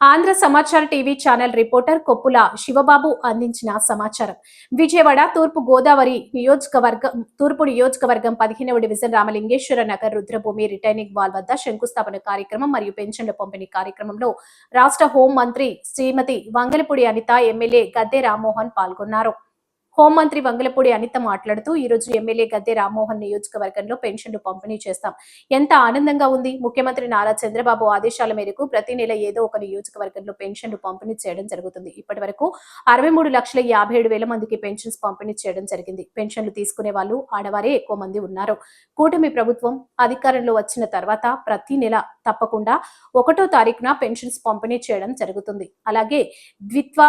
ఆంధ్ర సమాచార TV channel reporter Koppula Sivababu అందించిన సమాచారం. విజయవాడ తూర్పు గోదావరి నియోజకవర్గం తూర్పు నియోజకవర్గం పదిహేనవ డివిజన్ రామలింగేశ్వర నగర్ రుద్రభూమి రిటైనింగ్ వాల్ వద్ద శంకుస్థాపన కార్యక్రమం మరియు పెన్షన్ల పంపిణీ కార్యక్రమంలో రాష్ట్ర హోం మంత్రి శ్రీమతి వంగలపూడి అనిత ఎమ్మెల్యే గద్దె రామ్మోహన్ పాల్గొన్నారు. హోంమంత్రి వంగలపూడి అనిత మాట్లాడుతూ ఈ రోజు ఎమ్మెల్యే గద్దె రామ్మోహన్ నియోజకవర్గంలో పెన్షన్లు పంపిణీ చేస్తాం. ఎంత ఆనందంగా ఉంది? ముఖ్యమంత్రి నారా చంద్రబాబు ఆదేశాల మేరకు ప్రతి నెల ఏదో ఒక నియోజకవర్గంలో పెన్షన్లు పంపిణీ చేయడం జరుగుతుంది. ఇప్పటి వరకు అరవై మూడు లక్షల యాభై ఏడు వేల మందికి పెన్షన్స్ పంపిణీ చేయడం జరిగింది. పెన్షన్లు తీసుకునే వాళ్ళు ఆడవారే ఎక్కువ మంది ఉన్నారు. కూటమి ప్రభుత్వం అధికారంలో వచ్చిన తర్వాత ప్రతి నెల తప్పకుండా ఒకటో తారీఖున పెన్షన్స్ పంపిణీ చేయడం జరుగుతుంది. అలాగే ద్విత్వ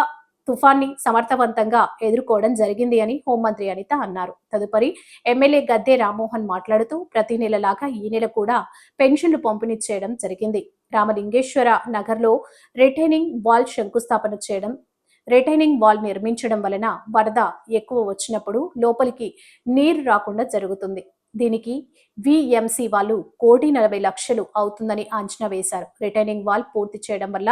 తుఫాన్ని సమర్థవంతంగా ఎదుర్కోవడం జరిగింది అని హోంమంత్రి అనిత అన్నారు. తదుపరి ఎమ్మెల్యే గద్దె రామ్మోహన్ మాట్లాడుతూ ప్రతి నెలలాగా ఈ నెల కూడా పెన్షన్లు పంపిణీ చేయడం జరిగింది. రామలింగేశ్వర నగర్లో రిటైనింగ్ వాల్ శంకుస్థాపన చేయడం రిటైనింగ్ వాల్ నిర్మించడం వలన వరద ఎక్కువ వచ్చినప్పుడు లోపలికి నీరు రాకుండా జరుగుతుంది. దీనికి విఎంసి వాళ్ళు కోటి నలభై లక్షలు అవుతుందని అంచనా వేశారు. రిటైనింగ్ వాల్ పూర్తి చేయడం వల్ల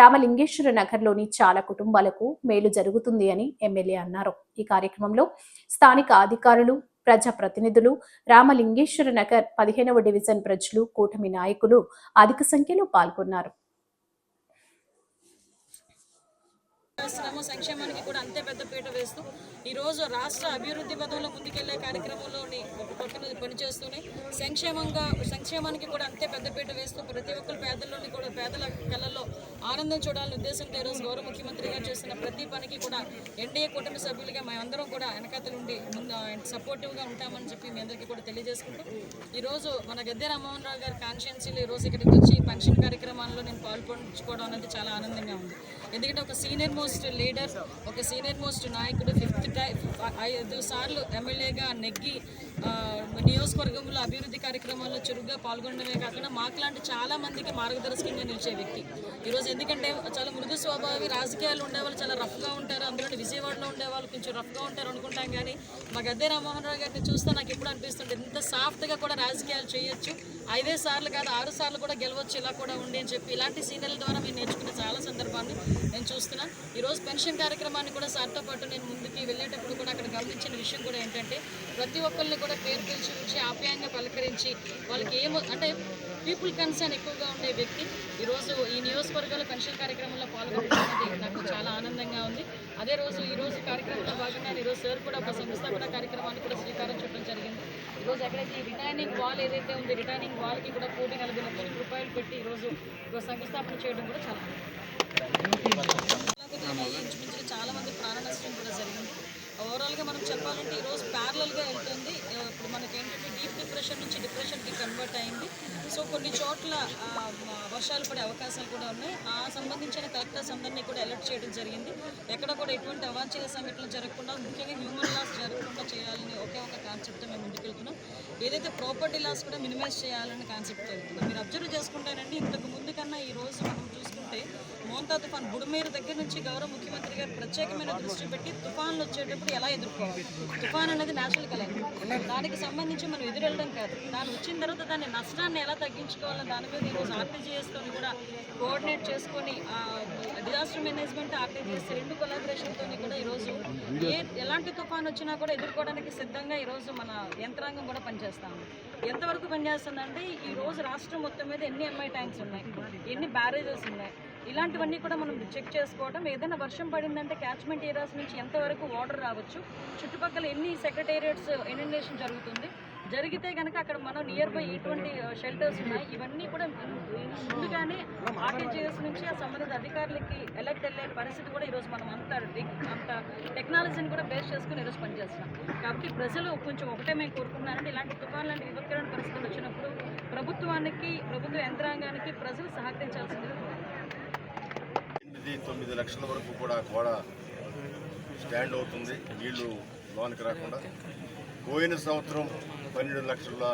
రామలింగేశ్వర నగర్లోని చాలా కుటుంబాలకు మేలు జరుగుతుంది అని ఎమ్మెల్యే అన్నారు. ఈ కార్యక్రమంలో స్థానిక అధికారులు ప్రజా ప్రతినిధులు రామలింగేశ్వర నగర్ పదిహేనవ డివిజన్ ప్రజలు కూటమి నాయకులు అధిక సంఖ్యలో పాల్గొన్నారు. చేస్తున్నామో సంక్షేమానికి కూడా అంతే పెద్ద పీట వేస్తూ ఈరోజు రాష్ట్ర అభివృద్ధి పదంలో ముందుకెళ్ళే కార్యక్రమంలోని ఒక పక్కన పనిచేస్తూనే సంక్షేమంగా సంక్షేమానికి కూడా అంతే పెద్ద పీట వేస్తూ ప్రతి ఒక్కరు పేదల్లోని కూడా పేదల కళల్లో ఆనందం చూడాలనే ఉద్దేశంతో ఈరోజు గౌరవ ముఖ్యమంత్రి గారు చేస్తున్న ప్రతి పనికి కూడా ఎన్డీఏ కూటమి సభ్యులుగా మేమందరం కూడా వెనకాతల ఉండి ముందు సపోర్టివ్గా ఉంటామని చెప్పి మీ అందరికీ కూడా తెలియజేసుకుంటూ ఈరోజు మన గద్దె రామ్మోహన్ రావు గారి కాన్షియన్సీలు ఈరోజు ఇక్కడికి వచ్చి పెన్షన్ కార్యక్రమాల్లో నేను పాల్పంచుకోవడం అనేది చాలా ఆనందంగా ఉంది. ఎందుకంటే ఒక సీనియర్ మోస్ట్ లీడర్ ఒక సీనియర్ మోస్ట్ నాయకుడు ఫిఫ్త్ టైం ఐదు సార్లు ఎమ్మెల్యేగా నెగ్గి నియోజకవర్గంలో అభివృద్ధి కార్యక్రమాల్లో చురుగ్గా పాల్గొనడమే కాకుండా మాకులాంటి చాలా మందికి మార్గదర్శకంగా నిలిచే వ్యక్తి. ఈరోజు ఎందుకంటే చాలా మృదు స్వభావి రాజకీయాలు ఉండేవాళ్ళు చాలా రఫ్గా ఉంటారు అందులో విజయవాడలో ఉండేవాళ్ళు కొంచెం రఫ్గా ఉంటారు అనుకుంటాం కానీ మా గద్దె రామ్మోహన్ రావు గారిని చూస్తే నాకు ఎప్పుడు అనిపిస్తుంది ఎంత సాఫ్ట్గా కూడా రాజకీయాలు చేయొచ్చు ఐదే సార్లు కాదు ఆరు సార్లు కూడా గెలవచ్చు ఇలా కూడా ఉండి అని చెప్పి ఇలాంటి సీనియర్ల ద్వారా మేము నేర్చుకునే చాలా సందర్భాన్ని నేను చూస్తున్నాను. ఈరోజు పెన్షన్ కార్యక్రమాన్ని కూడా సార్తో పాటు నేను ముందుకి వెళ్ళేటప్పుడు కూడా అక్కడ గమనించిన విషయం కూడా ఏంటంటే ప్రతి ఒక్కరిని కూడా పేరు పిలిచి ఆప్యాయంగా పలకరించి వాళ్ళకి ఏమో అంటే పీపుల్ కన్సర్న్ ఎక్కువగా ఉండే వ్యక్తి ఈరోజు ఈ నియోజకవర్గాల పెన్షన్ కార్యక్రమంలో పాల్గొనడం నాకు చాలా ఆనందంగా ఉంది. అదే రోజు ఈ రోజు కార్యక్రమంలో భాగంగా ఈరోజు సార్ కూడా ఒక సంస్థాపన కార్యక్రమాన్ని కూడా శ్రీకారం చుట్టడం జరిగింది. ఈరోజు ఎక్కడైతే ఈ రిటైనింగ్ వాల్ ఏదైతే ఉంది రిటైనింగ్ వాల్కి కూడా కోటి నలభై లక్షల రూపాయలు పెట్టి ఈరోజు ఈరోజు శంకుస్థాపన చేయడం కూడా చాలా ఇంచుమించుగా చాలా మంది ప్రాణ నష్టం కూడా జరిగింది ఓవరాల్గా మనం చెప్పాలంటే ఈరోజు ప్యారలల్గా వెళ్తుంది. ఇప్పుడు మనకి ఏంటంటే డీప్ డిప్రెషన్ నుంచి డిప్రెషన్కి కన్వర్ట్ అయింది. సో కొన్ని చోట్ల వర్షాలు పడే అవకాశాలు కూడా ఉన్నాయి. ఆ సంబంధించిన కలెక్టర్స్ అందరినీ కూడా అలర్ట్ చేయడం జరిగింది. ఎక్కడ కూడా ఎటువంటి అవాంఛనీయ సంఘటనలు జరగకుండా ముఖ్యంగా హ్యూమన్ లాస్ జరగకుండా చేయాలని ఒకే ఒక కాన్సెప్ట్ మేము ముందుకెళ్తున్నాం. ఏదైతే ప్రాపర్టీ లాస్ కూడా మినిమైజ్ చేయాలని కాన్సెప్ట్ వెళ్తున్నాం. మీరు అబ్జర్వ్ చేసుకుంటారండి ఇంతకు ముందు కన్నా ఈ రోజు మనం చూసుకుంటే మోంతా తుఫాన్ బుడమేరు దగ్గర నుంచి గౌరవ ముఖ్యమంత్రి గారు ప్రత్యేకమైన దృష్టి పెట్టి తుఫాన్లు వచ్చేటప్పుడు ఎలా ఎదుర్కోవాలి? తుఫాన్ అనేది నేషనల్ కలెక్టర్ దానికి సంబంధించి మనం ఎదురెళ్ళడం కాదు. దాని వచ్చిన తర్వాత దాని నష్టాన్ని ఎలా తగ్గించుకోవాలో దాని మీద ఈరోజు ఆర్టీజీఎస్తో కూడా కోఆర్డినేట్ చేసుకొని డిజాస్టర్ మేనేజ్మెంట్ ఆర్టీజీఎస్ రెండు కొలాబరేషన్తో కూడా ఈరోజు ఏ ఎలాంటి తుఫాన్ వచ్చినా కూడా ఎదుర్కోవడానికి సిద్ధంగా ఈరోజు మన యంత్రాంగం కూడా పనిచేస్తాము ఎంతవరకు పనిచేస్తుందంటే ఈ రోజు రాష్ట్రం మొత్తం మీద ఎన్ని ఎంఐ ట్యాంక్స్ ఉన్నాయి? ఎన్ని బ్యారేజెస్ ఉన్నాయి? ఇలాంటివన్నీ కూడా మనం చెక్ చేసుకోవడం ఏదైనా వర్షం పడిందంటే క్యాచ్మెంట్ ఏరియాస్ నుంచి ఎంతవరకు వాటర్ రావచ్చు. చుట్టుపక్కల ఎన్ని సెక్రటేరియట్స్ ఇనిండేషన్ జరుగుతుంది. జరిగితే కనుక అక్కడ మనం నియర్ బై ఇటువంటి షెల్టర్స్ ఉన్నాయి. ఇవన్నీ కూడా ముందుగానే ఆర్టీజీఎస్ నుంచి ఆ సంబంధిత అధికారులకి ఎలక్ట్ వెళ్ళే పరిస్థితి కూడా ఈరోజు మనం అంత అంత టెక్నాలజీని కూడా బేస్ చేసుకుని ఈరోజు పనిచేస్తున్నాం. కాబట్టి ప్రజలు కొంచెం ఒకటే మేము కోరుకున్నారంటే ఇలాంటి తుఫాన్ లాంటి పరిస్థితులు వచ్చినప్పుడు ప్రభుత్వానికి ప్రభుత్వ యంత్రాంగానికి ప్రజలు సహకరించాల్సిందిగా ఎనిమిది తొమ్మిది లక్షల వరకు కూడా గోడ స్టాండ్ అవుతుంది. నీళ్ళు లోనికి రాకుండా. పోయిన సంవత్సరం పన్నెండు లక్షల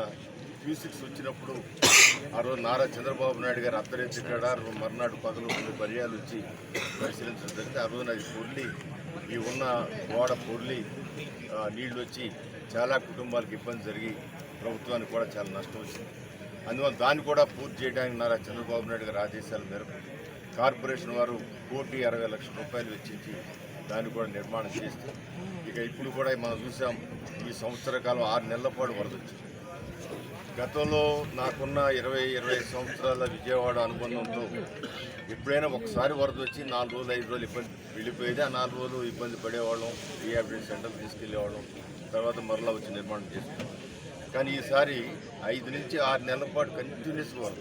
క్యూసిక్స్ వచ్చినప్పుడు ఆ రోజు నారా చంద్రబాబు నాయుడు గారు అర్ధరేత్రి కాడ మర్నాడు పగలు కొన్ని పర్యాలు వచ్చి పరిశీలించడం జరిగింది. ఆ రోజున అది పొర్లి ఈ ఉన్న గోడ పొర్లి నీళ్ళు వచ్చి చాలా కుటుంబాలకు ఇబ్బంది జరిగి ప్రభుత్వానికి కూడా చాలా నష్టం వచ్చింది. అందువల్ల దాన్ని కూడా పూర్తి చేయడానికి నారా చంద్రబాబు నాయుడు గారు ఆదేశాల మేరకు కార్పొరేషన్ వారు కోటి అరవై లక్షల రూపాయలు వెచ్చించి దాన్ని కూడా నిర్మాణం చేస్తే ఇక ఇప్పుడు కూడా మనం చూసాం ఈ సంవత్సర కాలం ఆరు నెలల పాటు వరద వచ్చింది. గతంలో నాకున్న ఇరవై ఇరవై సంవత్సరాల విజయవాడ అనుబంధంతో ఎప్పుడైనా ఒకసారి వరద వచ్చి నాలుగు రోజులు ఐదు రోజులు ఇబ్బంది వెళ్ళిపోయేది. ఆ నాలుగు రోజులు ఇబ్బంది పడేవాళ్ళం రీహాబిలిటేషన్ సెంటర్ తీసుకెళ్ళేవాళ్ళం. తర్వాత మరలా వచ్చి నిర్మాణం చేసుకున్నాం కానీ ఈసారి ఐదు నుంచి ఆరు నెలల పాటు కంటిన్యూస్ వరద.